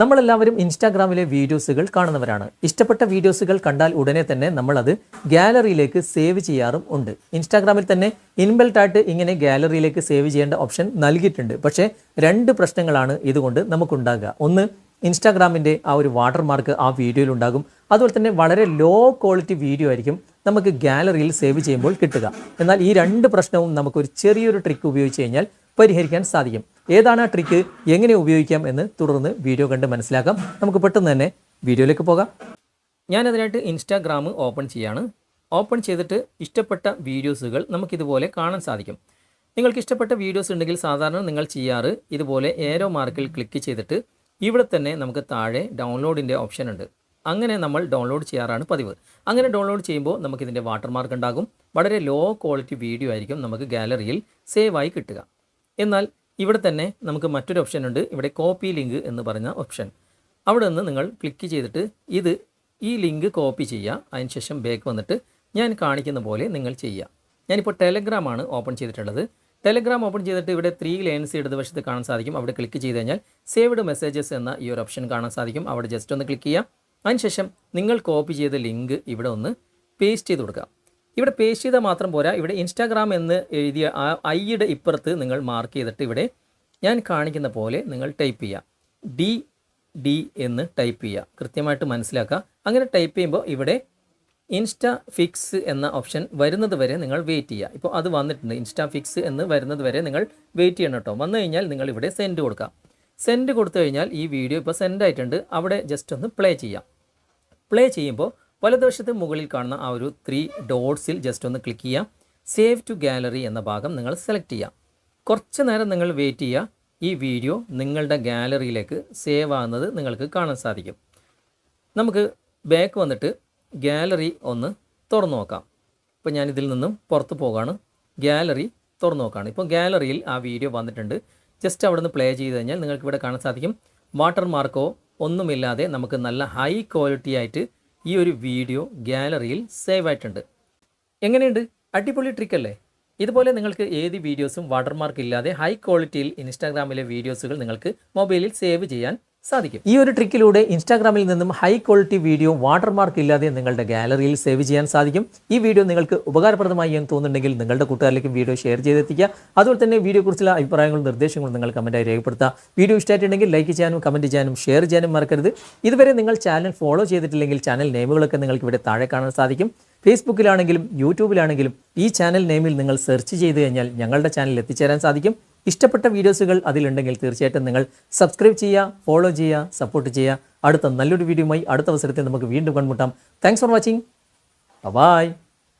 നമ്മളെല്ലാവരും ഇൻസ്റ്റാഗ്രാമിലെ വീഡിയോസുകൾ കാണുന്നവരാണ്. ഇഷ്ടപ്പെട്ട വീഡിയോസുകൾ കണ്ടാൽ ഉടനെ തന്നെ നമ്മളത് ഗാലറിയിലേക്ക് സേവ് ചെയ്യാറും ഉണ്ട്. ഇൻസ്റ്റാഗ്രാമിൽ തന്നെ ഇൻബിൽട്ടായിട്ട് ഇങ്ങനെ ഗാലറിയിലേക്ക് സേവ് ചെയ്യേണ്ട ഓപ്ഷൻ നൽകിയിട്ടുണ്ട്. പക്ഷേ രണ്ട് പ്രശ്നങ്ങളാണ് ഇതുകൊണ്ട് നമുക്കുണ്ടാകുക. ഒന്ന് ഇൻസ്റ്റാഗ്രാമിന്റെ ആ ഒരു വാട്ടർമാർക്ക് ആ വീഡിയോയിൽ ഉണ്ടാകും അതുപോലെ തന്നെ വളരെ ലോ ക്വാളിറ്റി വീഡിയോ ആയിരിക്കും നമുക്ക് ഗാലറിയിൽ സേവ് ചെയ്യുമ്പോൾ കിട്ടുക. എന്നാൽ ഈ രണ്ട് പ്രശ്നവും നമുക്കൊരു ചെറിയൊരു ട്രിക്ക് ഉപയോഗിച്ച് കഴിഞ്ഞാൽ പരിഹരിക്കാൻ സാധിക്കും. ഏതാണ് ആ ട്രിക്ക് എങ്ങനെ ഉപയോഗിക്കാം എന്ന് തുടർന്ന് വീഡിയോ കണ്ട് മനസ്സിലാക്കാം. നമുക്ക് പെട്ടെന്ന് തന്നെ വീഡിയോയിലേക്ക് പോകാം. ഞാനതിനായിട്ട് ഇൻസ്റ്റാഗ്രാം ഓപ്പൺ ചെയ്യാണ്. ഓപ്പൺ ചെയ്തിട്ട് ഇഷ്ടപ്പെട്ട വീഡിയോസുകൾ നമുക്കിതുപോലെ കാണാൻ സാധിക്കും. നിങ്ങൾക്ക് ഇഷ്ടപ്പെട്ട വീഡിയോസ് ഉണ്ടെങ്കിൽ സാധാരണ നിങ്ങൾ ചെയ്യാറ് ഇതുപോലെ ഏരോ മാർക്കിൽ ക്ലിക്ക് ചെയ്തിട്ട് ഇവിടെ തന്നെ നമുക്ക് താഴെ ഡൗൺലോഡിന്റെ ഓപ്ഷൻ ഉണ്ട്. അങ്ങനെ നമ്മൾ ഡൗൺലോഡ് ചെയ്യാറാണ് പതിവ്. അങ്ങനെ ഡൗൺലോഡ് ചെയ്യുമ്പോൾ നമുക്കിതിന്റെ വാട്ടർമാർക്ക് ഉണ്ടാകും. വളരെ ലോ ക്വാളിറ്റി വീഡിയോ ആയിരിക്കും നമുക്ക് ഗാലറിയിൽ സേവ് ആയി കിട്ടുക. എന്നാൽ ഇവിടെ തന്നെ നമുക്ക് മറ്റൊരു ഓപ്ഷൻ ഉണ്ട്. ഇവിടെ കോപ്പി ലിങ്ക് എന്ന് പറഞ്ഞ ഓപ്ഷൻ അവിടെ നിന്ന് നിങ്ങൾ ക്ലിക്ക് ചെയ്തിട്ട് ഇത് ഈ ലിങ്ക് കോപ്പി ചെയ്യുക. അതിനുശേഷം ബാക്ക് വന്നിട്ട് ഞാൻ കാണിക്കുന്ന പോലെ നിങ്ങൾ ചെയ്യുക. ഞാനിപ്പോൾ ടെലഗ്രാമാണ് ഓപ്പൺ ചെയ്തിട്ടുള്ളത്. ടെലഗ്രാം ഓപ്പൺ ചെയ്തിട്ട് ഇവിടെ ത്രീ ലൈൻസ് ഇടതുവശത്ത് കാണാൻ സാധിക്കും. അവിടെ ക്ലിക്ക് ചെയ്ത് കഴിഞ്ഞാൽ സേവ്ഡ് മെസ്സേജസ് എന്ന ഈ ഒരു ഓപ്ഷൻ കാണാൻ സാധിക്കും. അവിടെ ജസ്റ്റ് ഒന്ന് ക്ലിക്ക് ചെയ്യാം അതിനുശേഷം നിങ്ങൾ കോപ്പി ചെയ്ത ലിങ്ക് ഇവിടെ ഒന്ന് പേസ്റ്റ് ചെയ്ത് കൊടുക്കുക. ഇവിടെ പേസ്റ്റ് ചെയ്താൽ മാത്രം പോരാ. ഇവിടെ ഇൻസ്റ്റാഗ്രാം എന്ന് എഴുതിയ ആ ഐയുടെ ഇപ്പുറത്ത് നിങ്ങൾ മാർക്ക് ചെയ്തിട്ട് ഇവിടെ ഞാൻ കാണിക്കുന്ന പോലെ നിങ്ങൾ ടൈപ്പ് ചെയ്യുക. ഡി ഡി എന്ന് ടൈപ്പ് ചെയ്യുക. കൃത്യമായിട്ട് മനസ്സിലാക്കുക. അങ്ങനെ ടൈപ്പ് ചെയ്യുമ്പോൾ ഇവിടെ ഇൻസ്റ്റാ ഫിക്സ് എന്ന ഓപ്ഷൻ വരുന്നത് വരെ നിങ്ങൾ വെയിറ്റ് ചെയ്യുക. ഇപ്പോൾ അത് വന്നിട്ടുണ്ട്. ഇൻസ്റ്റാ ഫിക്സ് എന്ന് വരുന്നത് വരെ നിങ്ങൾ വെയിറ്റ് ചെയ്യണം കേട്ടോ. വന്നു കഴിഞ്ഞാൽ നിങ്ങൾ ഇവിടെ സെൻഡ് കൊടുക്കുക സെൻഡ് കൊടുത്തു കഴിഞ്ഞാൽ ഈ വീഡിയോ ഇപ്പോൾ സെൻഡ് ആയിട്ടുണ്ട്. അവിടെ ജസ്റ്റ് ഒന്ന് പ്ലേ ചെയ്യാം. പ്ലേ ചെയ്യുമ്പോൾ വലതുവശത്ത് മുകളിൽ കാണുന്ന ആ ഒരു ത്രീ ഡോട്ട്സിൽ ജസ്റ്റ് ഒന്ന് ക്ലിക്ക് ചെയ്യാം. സേവ് ടു ഗാലറി എന്ന ഭാഗം നിങ്ങൾ സെലക്ട് ചെയ്യാം. കുറച്ച് നേരം നിങ്ങൾ വെയിറ്റ് ചെയ്യുക. ഈ വീഡിയോ നിങ്ങളുടെ ഗാലറിയിലേക്ക് സേവ് ആകുന്നത് നിങ്ങൾക്ക് കാണാൻ സാധിക്കും. നമുക്ക് ബാക്ക് വന്നിട്ട് ഗാലറി ഒന്ന് തുറന്നു നോക്കാം. ഇപ്പോൾ ഞാനിതിൽ നിന്നും പുറത്ത് പോകാണ്. ഗാലറി തുറന്നു നോക്കുകയാണ് ഇപ്പോൾ ഗാലറിയിൽ ആ വീഡിയോ വന്നിട്ടുണ്ട്. ജസ്റ്റ് അവിടെ നിന്ന് പ്ലേ ചെയ്ത് കഴിഞ്ഞാൽ നിങ്ങൾക്ക് ഇവിടെ കാണാൻ സാധിക്കും. വാട്ടർ മാർക്കോ ഒന്നുമില്ലാതെ നമുക്ക് നല്ല ഹൈ ക്വാളിറ്റി ആയിട്ട് ഈ ഒരു വീഡിയോ ഗാലറിയിൽ സേവ് ആയിട്ടുണ്ട്. എങ്ങനെയുണ്ട്? അടിപൊളി ട്രിക്ക് അല്ലേ? ഇതുപോലെ നിങ്ങൾക്ക് ഏത് വീഡിയോസും വാട്ടർമാർക്ക് ഇല്ലാതെ ഹൈ ക്വാളിറ്റിയിൽ ഇൻസ്റ്റാഗ്രാമിലെ വീഡിയോസുകൾ നിങ്ങൾക്ക് മൊബൈലിൽ സേവ് ചെയ്യാൻ സാധിക്കും. ഈ ഒരു ട്രിക്കിലൂടെ ഇൻസ്റ്റാഗ്രാമിൽ നിന്നും ഹൈ ക്വാളിറ്റി വീഡിയോ വാട്ടർമാർക്ക് ഇല്ലാതെ നിങ്ങളുടെ ഗാലറിയിൽ സേവ് ചെയ്യാൻ സാധിക്കും. ഈ വീഡിയോ നിങ്ങൾക്ക് ഉപകാരപ്രദമായി എന്ന് തോന്നുന്നുണ്ടെങ്കിൽ നിങ്ങളുടെ കൂട്ടുകാരിലേക്കും വീഡിയോ ഷെയർ ചെയ്തെത്തിക്കുക. അതുപോലെ തന്നെ വീഡിയോയെക്കുറിച്ചുള്ള അഭിപ്രായങ്ങളും നിർദ്ദേശങ്ങളും നിങ്ങൾ കമന്റായി രേഖപ്പെടുത്തുക. വീഡിയോ ഇഷ്ടമായിട്ടുണ്ടെങ്കിൽ ലൈക്ക് ചെയ്യാനും കമന്റ് ചെയ്യാനും ഷെയർ ചെയ്യാനും മറക്കരുത്. ഇതുവരെ നിങ്ങൾ ചാനൽ ഫോളോ ചെയ്തിട്ടില്ലെങ്കിൽ ചാനൽ നെയിമുകളൊക്കെ നിങ്ങൾക്ക് ഇവിടെ താഴെ കാണാൻ സാധിക്കും. ഫേസ്ബുക്കിലാണെങ്കിലും യൂട്യൂബിലാണെങ്കിലും ഈ ചാനൽ നെയിമിൽ നിങ്ങൾ സെർച്ച് ചെയ്ത് കഴിഞ്ഞാൽ ഞങ്ങളുടെ ചാനൽ എത്തിച്ചേരാൻ സാധിക്കും. ഇഷ്ടപ്പെട്ട വീഡിയോസുകൾ അതിലുണ്ടെങ്കിൽ തീർച്ചയായിട്ടും നിങ്ങൾ സബ്സ്ക്രൈബ് ചെയ്യുക ഫോളോ ചെയ്യുക സപ്പോർട്ട് ചെയ്യുക. അടുത്ത നല്ലൊരു വീഡിയോയുമായി അടുത്ത അവസരത്തിൽ നമുക്ക് വീണ്ടും കണ്ടുമുട്ടാം. Thanks for watching bye